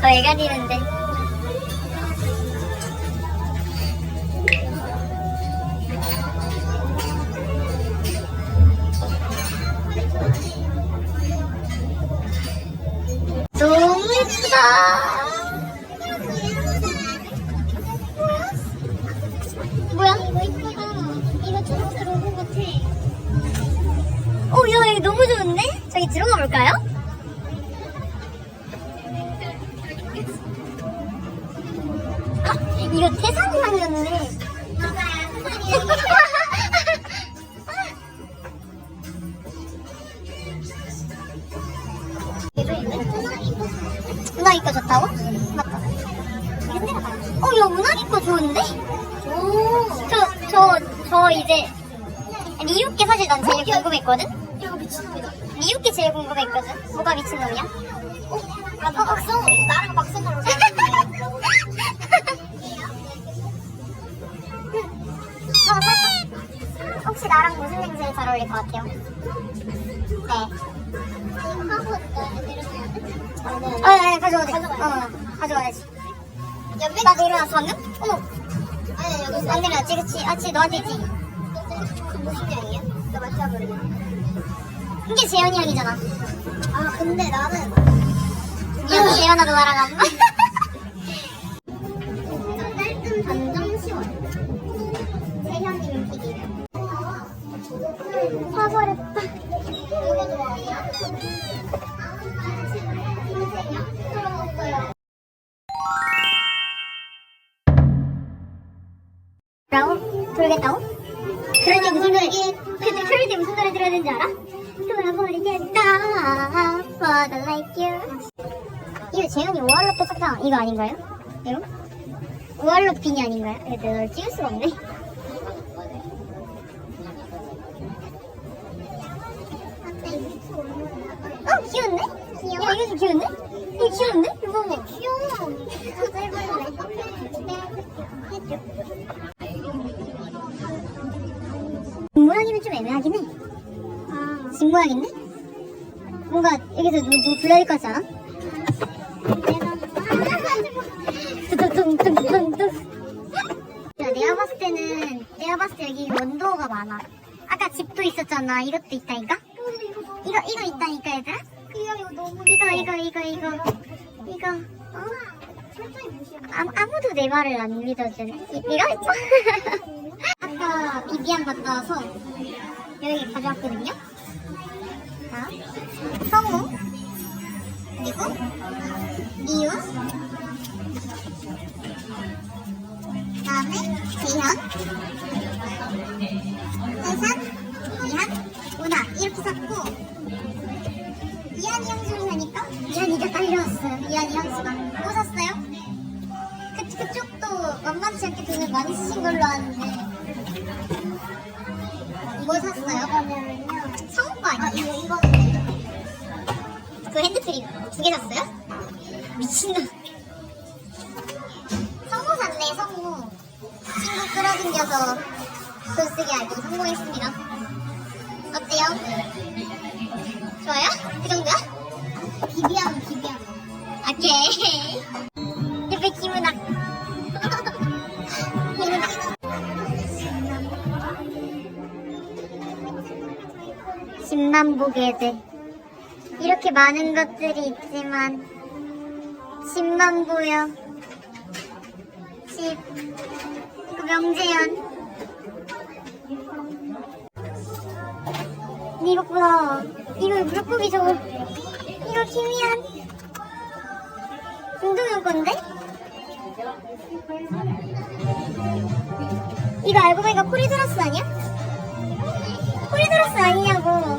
잘 가리는데. 너무 예쁘다. 거 좋다고? 맞다. 어, 야, 거 좋은데? 저, 저, 저 이제 리우께 사실 난 제일 궁금했거든? 이거 미친놈이다. 리우께 제일 궁금했거든? 뭐가 미친놈이야? 어? 아, 나 박성호. 나랑 살짝 혹시 나랑 무슨 냄새 잘 어울릴 것 같아요? 네. 하고 내려가야 돼? 어, 네, 가져와도 돼. 어, 가져와야지. 옆에 나 내려놨어, 방금? 어머, 아니 여기서 안 내려놨지, 그치? 아, 치 너한테 있지? 그 무슨 양이야? 나 맞춰볼래. 이게 재현이 형이잖아. 아 근데 나는 미안, 재현아도 나랑 안 맞. 깔끔 시원. 사버렸 이거 재현이 오알롭 pesak장 이거 아닌가요? 이거? 비니 아닌가요? 근데 널 찍을 수가 없네. 어, 귀여운데? 야, 이거 좀 귀여운데? 이거 귀여운데? 이거 봐봐. 귀여워. 진짜 모양이면 좀 애매하긴 해. 아, 집 모양인데? 여기서 누구, 누구 불러야 될것 같지 내가 봤을 때는, 내가 봤을 때 여기 원도가 많아. 아까 집도 있었잖아. 이것도 있다니까? 이거, 이거 있다니까, 얘들아? 이거 이거, 이거, 이거, 이거. 어? 아무, 아무도 내 말을 안 믿어주네. 이- 이거? 아까 비비안 갔다 와서 여기 가져왔거든요. 이유, 다음에 재현, 해산, 이한, 우나 이렇게 샀고. 이한이 향수를 사니까? 이한이가 딸려왔어요. 이한이 향수가 뭐 샀어요? 그, 그쪽도 만만치 않게 돈을 많이 쓰신 걸로 아는데. 뭐 샀어요? 성우 거 아니에요? 이거 이거는 그 핸드크림 두 개 샀어요? 미친놈 성우 샀네 성우 친구 끌어당겨서 돈 쓰게 하기 성공했습니다 어때요? 좋아요? 그 정도야? 비비안 비비안. 오케이 옆에 김은아 김은아 집만 보게 돼 이렇게 많은 것들이 있지만 집만 보여. 집. 그 명재현 이거 봐. 이거 물고기 저거. 이거 김이한. 김동현 건데? 이거 알고 보니까 코리도러스 아니야? 코리도러스 아니냐고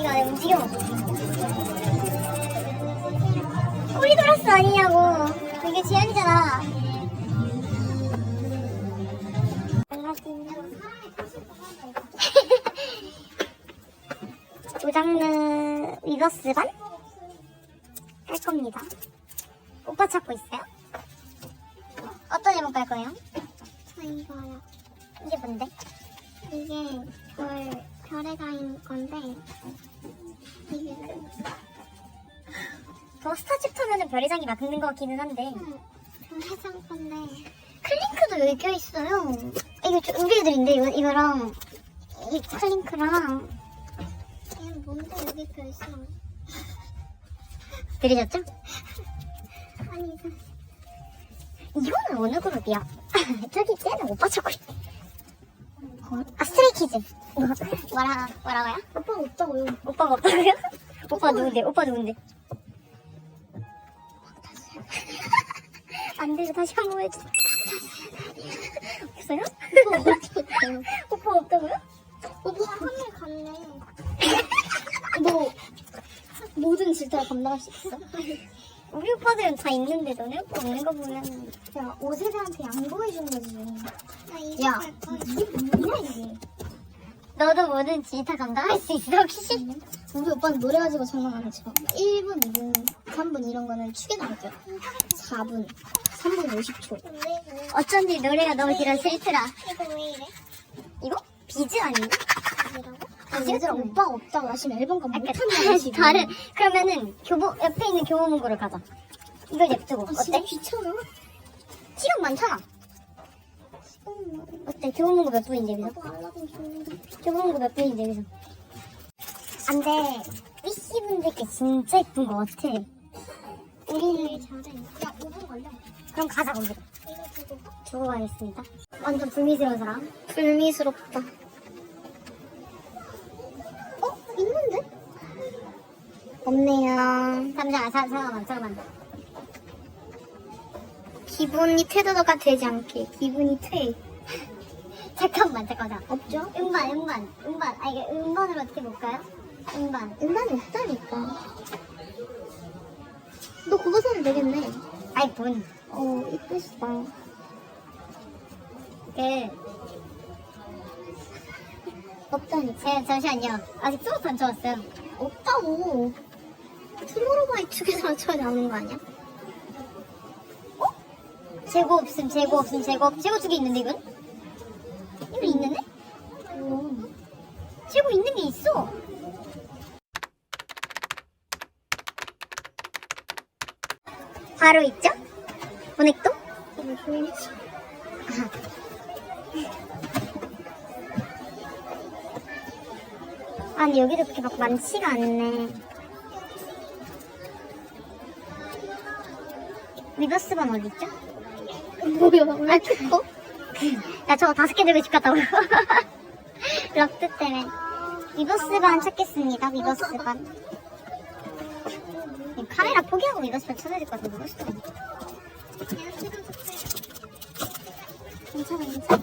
이거 내 움직여 코리도러스 아니냐고 이게 지연이잖아 조장르 위버스 반? 깔 겁니다. 오빠 찾고 있어요? 어떤 제목 깔 거예요? 저 이거요. 이게 뭔데? 이게 별 별에 다인 건데 이게 더 스타 챕터면은 별의장이 맞는 것 같기는 한데. 해상 건데. 클링크도 여기 껴있어요. 이거 저- 우리 애들인데, 이거, 이거랑, 이 클링크랑. 얘 뭔데 여기 껴있어? 들으셨죠? 아니, 이거. 이거는 어느 그룹이야? 저기 쟤는 오빠 찾고 있네. 어, 아, 스트레이키즈. 뭐, 뭐라, 뭐라고요? 오빠 없다고요. 오빠가 없다고요? 오빠 누군데? 오빠 누군데? 안 되죠. 다시 한 번 해주세요. 없어요? 오빠 없다고요? 오빠 하늘 갔네. 뭐, 모든 질타를 감당할 수 있어? 우리 오빠들은 다 있는데 너네 오빠 없는 거 보면 야, 오세대한테 양보해준 거지. 야, 야. 이게 뭐냐, 이게. 너도 뭐든지 다 감당할 수 있어 혹시? 우리 오빠는 노래 가지고 장난 안 치고 1분, 2분, 3분 이런 거는 축에 나올게요 4분, 3분 50초 어쩐지 노래가 너무 길어 슬프라 이거 왜 이래? 이거? 비즈 아닌가? 얘들아 오빠 없다고 하시면 앨범가 약간 못한다 지금 다른 그러면은 교보 옆에 있는 교보문고를 가자. 이걸 냅두고. 아, 진짜 어때? 귀찮아? 시간 많잖아. 음, 어때? 교보문고 몇 분인데 여기서? 오빠 알라딘 좋은데 교보문고 몇 분인데 여기서? 안돼. 위씨분들께 진짜 예쁜 거 같아. 우리는 잘해. 야 5분 걸려. 그럼 가자 거기로. 이거 두고 두고 가겠습니다. 완전 불미스러운 사람. 불미스럽다 어? 있는데? 없네요. 잠시만 자, 잠깐만 잠깐만 기분이 태도가 되지 않게 기분이 퇴. 잠깐만 잠깐만. 없죠? 음반 음반 음반. 아 이게 음반으로 어떻게 볼까요? 음반. 음반이 없다니까. 너 그거 사면 되겠네. 아이 본 어 이쁘시다. 그 없다니까. 제가 잠시만요. 아직 수업도 안 쳐왔어요. 없다고 투모로우바이 축에서 맞춰야 나오는 거 아니야? 재고 없음 재고 없음 재고 없 재고 두개 있는데 이건? 이거 있는데? 어. 재고 있는 게 있어 바로 있죠? 보넥도? 아니 여기도 그렇게 막 많지가 않네 리버스반 어딨죠? 뭐야? 아, 그거? 나 저거 다섯 개 들고 집 갔다고. 럭드 때문에. 위버스반 찾겠습니다, 위버스반. 카메라 포기하고 위버스반 찾아야 될것 같은데, 위버스반. 괜찮아, 괜찮아.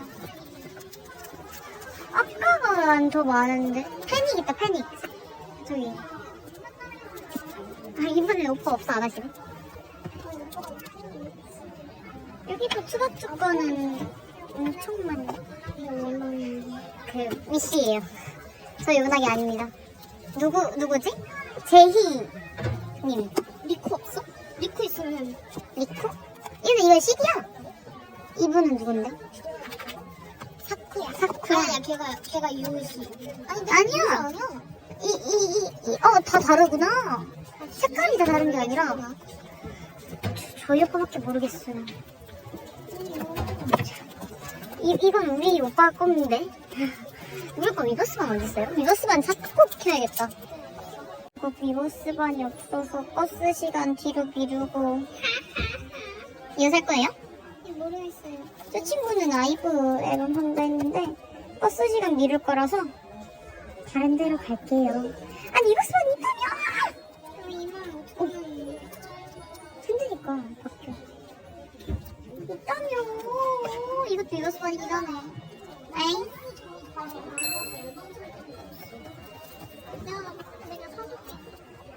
아까가 더 많은데? 패닉 있다, 패닉. 저기. 아, 이번에 오빠 없어, 아가씨가. 여기도 추가추 거는 엄청 많네. 그 미씨예요. 저 요nak이 아닙니다. 누구 누구지? 제희님. 리코 없어? 리코 있으면 리코? 이거 이거 CD야. 이분은 누군데? 사쿠야. 사쿠야. 아니야, 걔가 걔가 유우시. 아니, 아니야. 이 이 이어 다 다르구나. 색깔이 다 다른 게 아니라 저희 오빠밖에 모르겠어요. 이, 이건 우리 오빠 건데? 우리 오빠 위버스반 어디 있어요? 위버스반 찾고 켜야겠다. 이거 위버스반이 없어서 버스 시간 뒤로 미루고. 이거 살 거예요? 모르겠어요. 저 친구는 아이브 앨범 한다 했는데 버스 시간 미룰 거라서 다른 데로 갈게요. 아니 위버스반 있다 이것도 위버스반이긴 하네. 에잉?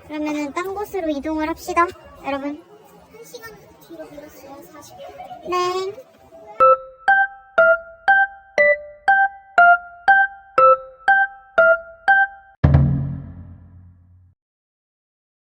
그러면은 딴 곳으로 이동을 합시다. 여러분. 한 시간 뒤로 미뤘어요. 40분. 네.